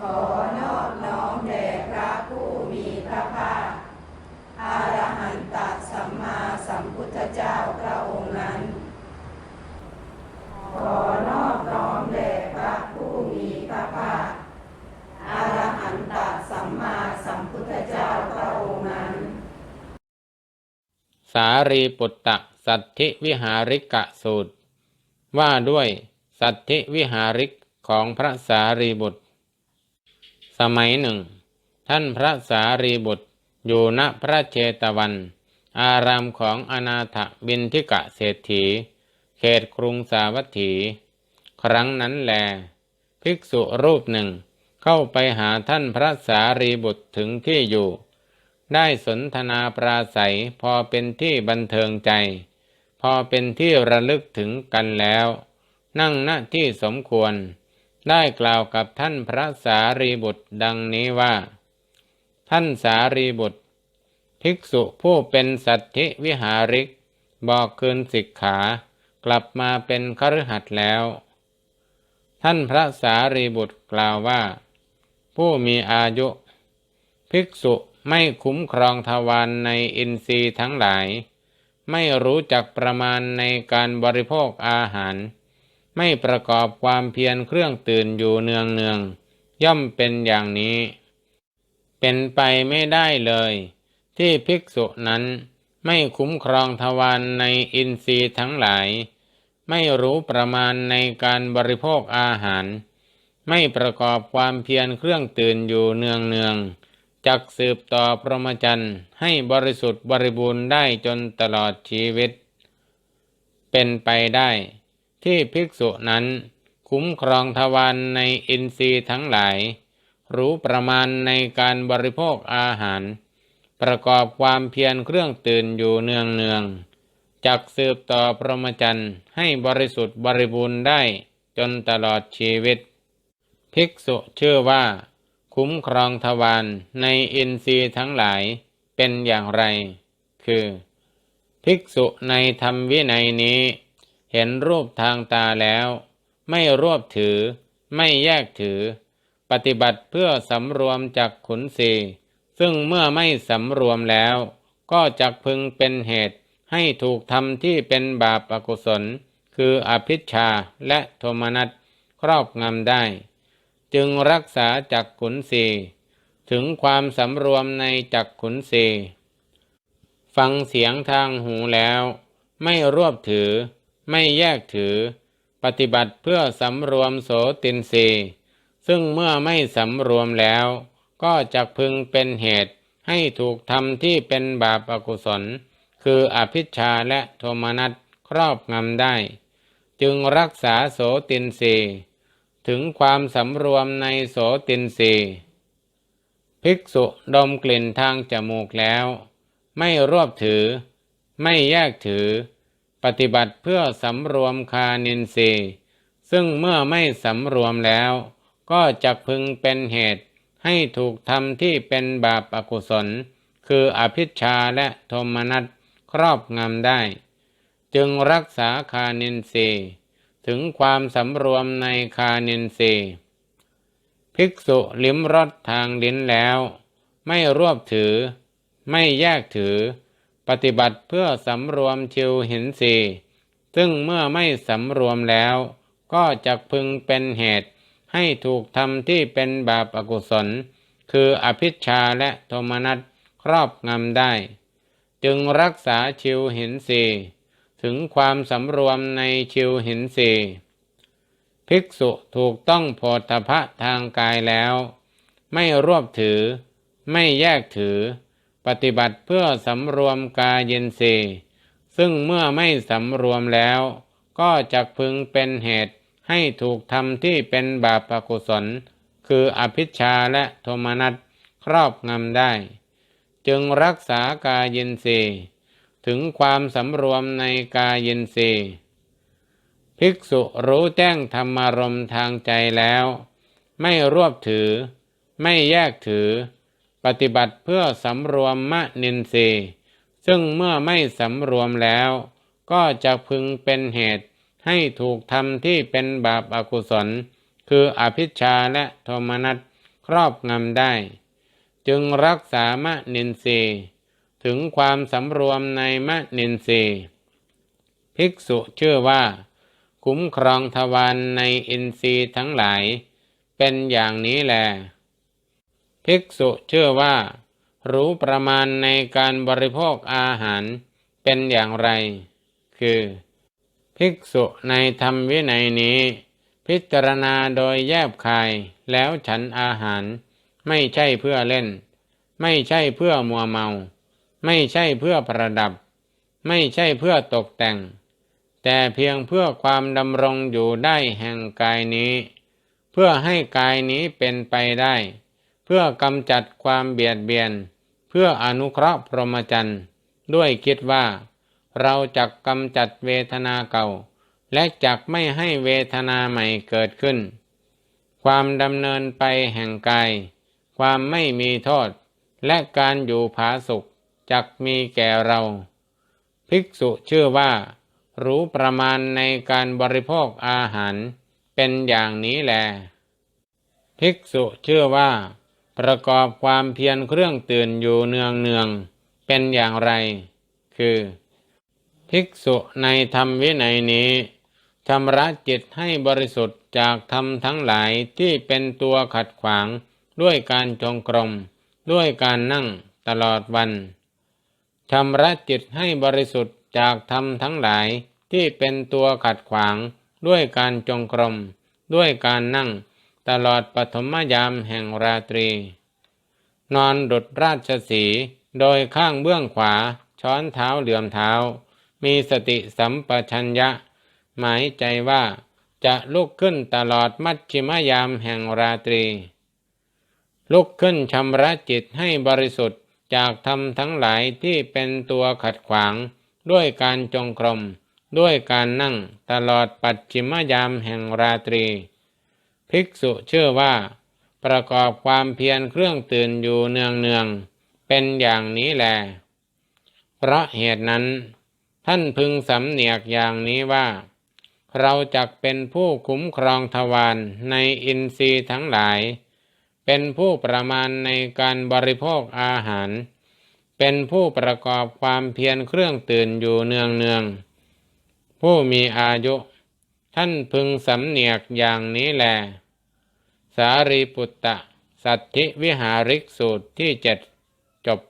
ขอนอบน้อมแด่พระผู้มีพระภาคอารหันตสัมมาสัมพุทธเจ้าพระองค์นั้น ขอนอบน้อมแด่พระผู้มีพระภาคอารหันตสัมมาสัมพุทธเจ้าพระองค์นั้น สารีปุตตะสัทธิวิหาริกะสูตร ว่าด้วยสัทธิวิหาริกของพระสารีบุตร สมัยหนึ่ง ท่านพระสารีบุตรอยู่ณพระเจตวัน อารามของอนาถบินทิกะเศรษฐี เขตกรุงสาวัตถี ครั้งนั้นแล ภิกษุรูปหนึ่งเข้าไปหาท่านพระสารีบุตรถึงที่อยู่ ได้สนทนาปราศัยพอเป็นที่บันเทิงใจ พอเป็นที่ระลึกถึงกันแล้ว นั่งณที่สมควร ได้กล่าวกับท่านพระสารีบุตรดังนี้ว่า ท่านสารีบุตร ภิกษุผู้เป็นสัตธิวิหาริก บอกคืนสิกขากลับมาเป็นคฤหัสถ์แล้ว ท่านพระสารีบุตรกล่าวว่า ผู้มีอายุ ภิกษุไม่คุ้มครองทวารในอินทรีย์ทั้งหลาย ไม่รู้จักประมาณในการบริโภคอาหาร ไม่ประกอบความเพียรเครื่องตื่นอยู่เนืองเนืองย่อมเป็นอย่างนี้ เป็นไปไม่ได้เลย ที่ภิกษุนั้นไม่คุ้มครองทวารในอินทรีย์ทั้งหลาย ไม่รู้ประมาณในการบริโภคอาหาร ไม่ประกอบความเพียรเครื่องตื่นอยู่เนืองเนืองจักสืบต่อพรหมจรรย์ให้บริสุทธิ์บริบูรณ์ได้จนตลอดชีวิต เป็นไปได้ ที่ภิกษุนั้น คุ้มครองทวารในอินทรีย์ทั้งหลาย รู้ประมาณในการบริโภคอาหาร ประกอบความเพียรเครื่องตื่นอยู่เนืองเนืองๆจักสืบต่อพรหมจรรย์ให้บริสุทธิ์บริบูรณ์ได้จนตลอดชีวิต ภิกษุชื่อว่า คุ้มครองทวารในอินทรีย์ทั้งหลายเป็นอย่างไร คือ ภิกษุในธรรมวินัยนี้ เห็นรูปทางตาแล้ว ไม่รวบถือ ไม่แยกถือ ปฏิบัติเพื่อสำรวมจากขุนศีซึ่งเมื่อไม่สำรวมแล้ว ก็จักพึงเป็นเหตุให้ถูกทำที่เป็นบาปอกุศล คืออภิชาและโทมนัสครอบงำได้ จึงรักษาจักขุนศีถึงความสำรวมในจักขุนศีฟังเสียงทางหูแล้ว ไม่รวบถือ ไม่แยกถือ ปฏิบัติเพื่อสำรวมโสตินรีซึ่งเมื่อไม่สำรวมแล้ว ก็จะพึงเป็นเหตุให้ถูกทำที่เป็นบาปอกุศล คืออภิชาและโทมนัสครอบงำได้ จึงรักษาโสตินรีถึงความสำรวมในโสตินรีภิกษุดมกลิ่นทางจมูกแล้ว ไม่รวบถือ ไม่แยกถือ ปฏิบัติเพื่อสำรวมคานินทรีย์ซึ่งเมื่อไม่สำรวมแล้ว ก็จะพึงเป็นเหตุให้ถูกทำที่เป็นบาปอกุศล คืออภิชาและโทมนัสครอบงำได้ จึงรักษาคานินทรีย์ถึงความสำรวมในคานินทรีย์ภิกษุลิ้มรสทางลิ้นแล้ว ไม่รวบถือ ไม่แยกถือ ปฏิบัติเพื่อสำรวมชิวหินสีซึ่งเมื่อไม่สำรวมแล้ว ก็จะพึงเป็นเหตุให้ถูกทำที่เป็นบาปอกุศล คืออภิชาและโทมนัสครอบงำได้ จึงรักษาชิวหินสีถึงความสำรวมในชิวหินสีภิกษุถูกต้องโพธพะทางกายแล้ว ไม่รวบถือ ไม่แยกถือ ปฏิบัติเพื่อสำรวมกายเย็นสีซึ่งเมื่อไม่สำรวมแล้ว ก็จะพึงเป็นเหตุให้ถูกทำที่เป็นบาปอกุศล คืออภิชาและโทมนัสครอบงำได้ จึงรักษากายเย็นสีถึงความสำรวมในกายเย็นสีภิกษุรู้แจ้งธรรมารมทางใจแล้ว ไม่รวบถือ ไม่แยกถือ ปฏิบัติเพื่อสำรวมมะนินทรีย์ซึ่งเมื่อไม่สำรวมแล้ว ก็จะพึงเป็นเหตุให้ถูกทำที่เป็นบาปอากุศล คืออภิชาและโทมนัสครอบงำได้ จึงรักษามะนินทรีย์ถึงความสำรวมในมะนินทรีย์ภิกษุเชื่อว่า คุ้มครองทวารในอินทรีย์ทั้งหลาย เป็นอย่างนี้แหละ ภิกษุเชื่อว่า รู้ประมาณในการบริโภคอาหารเป็นอย่างไร คือ ภิกษุในธรรมวินัยนี้ พิจารณาโดยแยบคายแล้วฉันอาหาร ไม่ใช่เพื่อเล่น ไม่ใช่เพื่อมัวเมา ไม่ใช่เพื่อประดับ ไม่ใช่เพื่อตกแต่ง แต่เพียงเพื่อความดำรงอยู่ได้แห่งกายนี้ เพื่อให้กายนี้เป็นไปได้ เพื่อกำจัดความเบียดเบียน เพื่ออนุเคราะห์พรหมจรรย์ด้วยคิดว่า เราจักกำจัดเวทนาเก่า และจักไม่ให้เวทนาใหม่เกิดขึ้น ความดำเนินไปแห่งกาย ความไม่มีโทษ และการอยู่ผาสุขจักมีแก่เรา ภิกษุชื่อว่า รู้ประมาณในการบริโภคอาหารเป็นอย่างนี้แล ภิกษุชื่อว่า ประกอบความเพียรเครื่องตื่นอยู่เนืองเนืองเป็นอย่างไร คือ ภิกษุในธรรมวินัยนี้ชำระจิตให้บริสุทธิ์จากธรรมทั้งหลายที่เป็นตัวขัดขวางด้วยการจงกรม ด้วยการนั่งตลอดวันชำระจิตให้บริสุทธิ์จากธรรมทั้งหลายที่เป็นตัวขัดขวางด้วยการจงกรม ด้วยการนั่ง ตลอดปฐมยามแห่งราตรี นอนดุดราชสีโดยข้างเบื้องขวา ช้อนเท้าเหลื่อมเท้า มีสติสัมปชัญญะ หมายใจว่าจะลุกขึ้นตลอดมัชชิมยามแห่งราตรี ลุกขึ้นชำระจิตให้บริสุทธิ์จากธรรมทั้งหลายที่เป็นตัวขัดขวาง ด้วยการจงกรม ด้วยการนั่งตลอดปัจฉิมยามแห่งราตรี ภิกษุเชื่อว่า ประกอบความเพียรเครื่องตื่นอยู่เนืองเนืองเป็นอย่างนี้แล เพราะเหตุนั้น ท่านพึงสำเนียกอย่างนี้ว่า เราจักเป็นผู้คุ้มครองทวารในอินทรีย์ทั้งหลาย เป็นผู้ประมาณในการบริโภคอาหาร เป็นผู้ประกอบความเพียรเครื่องตื่นอยู่เนืองเนืองผู้มีอายุ ท่านพึงสำเนียกอย่างนี้แล สารีปุตตะ สัตธิวิหาริกสูตรที่เจ็ดจบ